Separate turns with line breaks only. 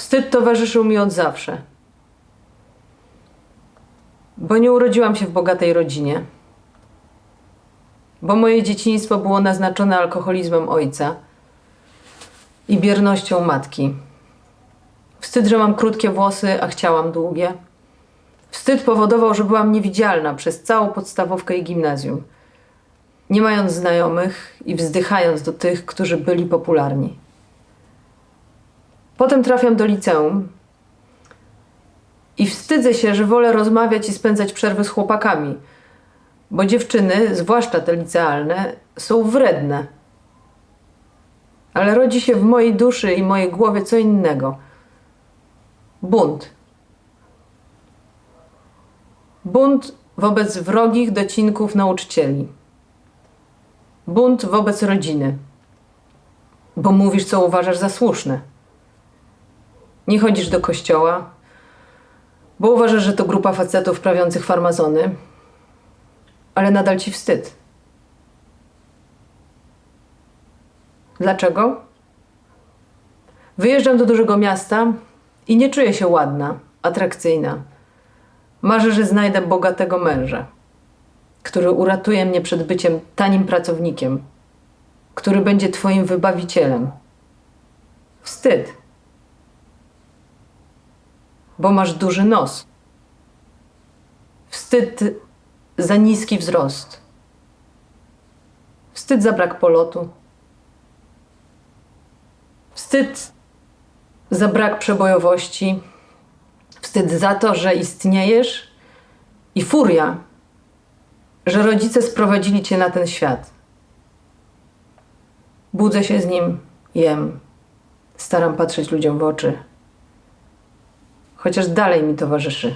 Wstyd towarzyszył mi od zawsze. Bo nie urodziłam się w bogatej rodzinie. Bo moje dzieciństwo było naznaczone alkoholizmem ojca i biernością matki. Wstyd, że mam krótkie włosy, a chciałam długie. Wstyd powodował, że byłam niewidzialna przez całą podstawówkę i gimnazjum, nie mając znajomych i wzdychając do tych, którzy byli popularni. Potem trafiam do liceum i wstydzę się, że wolę rozmawiać i spędzać przerwy z chłopakami, bo dziewczyny, zwłaszcza te licealne, są wredne. Ale rodzi się w mojej duszy i mojej głowie co innego. Bunt. Bunt wobec wrogich docinków nauczycieli. Bunt wobec rodziny. Bo mówisz, co uważasz za słuszne. Nie chodzisz do kościoła, bo uważasz, że to grupa facetów prawiących farmazony, ale nadal ci wstyd. Dlaczego? Wyjeżdżam do dużego miasta i nie czuję się ładna, atrakcyjna. Marzę, że znajdę bogatego męża, który uratuje mnie przed byciem tanim pracownikiem, który będzie Twoim wybawicielem. Wstyd, bo masz duży nos. Wstyd za niski wzrost. Wstyd za brak polotu. Wstyd za brak przebojowości. Wstyd za to, że istniejesz i furia, że rodzice sprowadzili cię na ten świat. Budzę się z nim, jem, staram patrzeć ludziom w oczy, chociaż dalej mi towarzyszy.